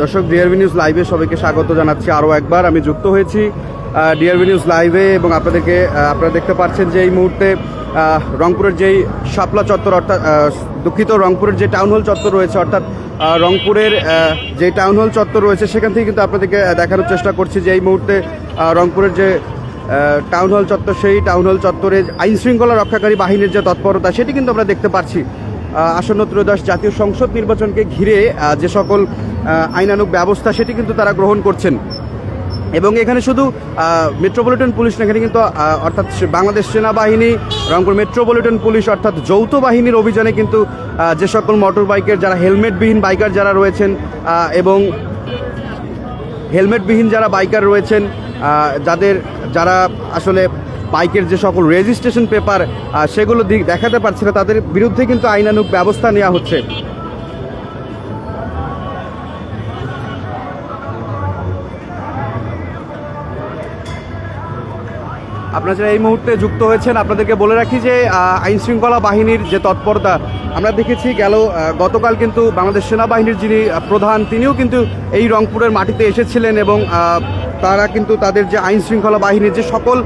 দর্শক DRB news লাইভে সবাইকে স্বাগত জানাচ্ছি আরও একবার। আমি যুক্ত হয়েছি ডিআরবি নিউজ লাইভে এবং আপনাদেরকে আপনারা দেখতে পাচ্ছেন যে এই মুহূর্তে রংপুরের যেই শাপলা চত্বর, অর্থাৎ দুঃখিত, রংপুরের যে টাউন হল চত্বর রয়েছে, অর্থাৎ রংপুরের যে টাউন হল চত্বর রয়েছে, সেখান থেকে কিন্তু আপনাদেরকে দেখানোর চেষ্টা করছি যে এই মুহূর্তে রংপুরের যে টাউন হল চত্বর, সেই টাউন হল চত্বরে আইনশৃঙ্খলা রক্ষাকারী বাহিনীর যে তৎপরতা, সেটি কিন্তু আমরা দেখতে পাচ্ছি। আসন্ন ত্রয়োদশ জাতীয় সংসদ নির্বাচনকে ঘিরে যে সকল আইনানুক ব্যবস্থা সেটি কিন্তু তারা গ্রহণ করছেন। এবং এখানে শুধু মেট্রোপলিটন পুলিশ না, এখানে কিন্তু অর্থাৎ বাংলাদেশ সেনাবাহিনী, রংপুর মেট্রোপলিটন পুলিশ, অর্থাৎ যৌথ বাহিনীর অভিযানে কিন্তু যে সকল মোটর বাইকের যারা, হেলমেটবিহীন বাইকার যারা রয়েছেন এবং হেলমেটবিহীন যারা বাইকার রয়েছেন যাদের, যারা আসলে বাইকের যে সকল রেজিস্ট্রেশন পেপার সেগুলো দেখাতে পারছে না, তাদের বিরুদ্ধে কিন্তু আইনানুগ ব্যবস্থা নেওয়া হচ্ছে। আপনারা যারা এই মুহূর্তে যুক্ত হয়েছেন, আপনাদেরকে বলে রাখি যে আইন শৃঙ্খলা বাহিনীর যে তৎপরতা, আমরা দেখেছি গেল গতকাল কিন্তু বাংলাদেশ সেনাবাহিনীর যিনি প্রধান, তিনিও কিন্তু এই রংপুরের মাটিতে এসেছিলেন এবং তারা কিন্তু তাদের যে আইন শৃঙ্খলা বাহিনীর যে সকল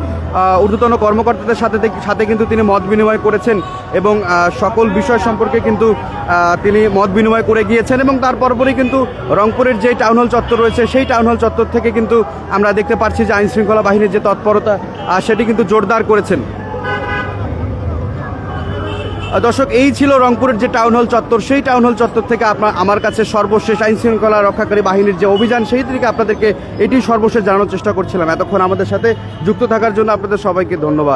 ঊর্ধ্বতন কর্মকর্তাদের সাথে সাথে কিন্তু তিনি মত বিনিময় করেছেন এবং সকল বিষয় সম্পর্কে কিন্তু তিনি মত বিনিময় করে গিয়েছেন এবং তার পরপরই কিন্তু রংপুরের যে টাউন হল চত্বর রয়েছে, সেই টাউন হল চত্বর থেকে কিন্তু আমরা দেখতে পাচ্ছি যে আইন শৃঙ্খলা বাহিনীর যে তৎপরতা সেটি কিন্তু জোরদার করেছেন। দর্শক, এই ছিল রংপুরের যে টাউন হল চত্বর, সেই টাউন হল চত্বর থেকে আপনার আমার কাছে সর্বশেষ আইন শৃঙ্খলা রক্ষাকারী বাহিনীর যে অভিযান, সেই থেকে আপনাদেরকে এটি সর্বশেষ জানানোর চেষ্টা করছিলাম। এতক্ষণ আমাদের সাথে যুক্ত থাকার জন্য আপনাদের সবাইকে ধন্যবাদ।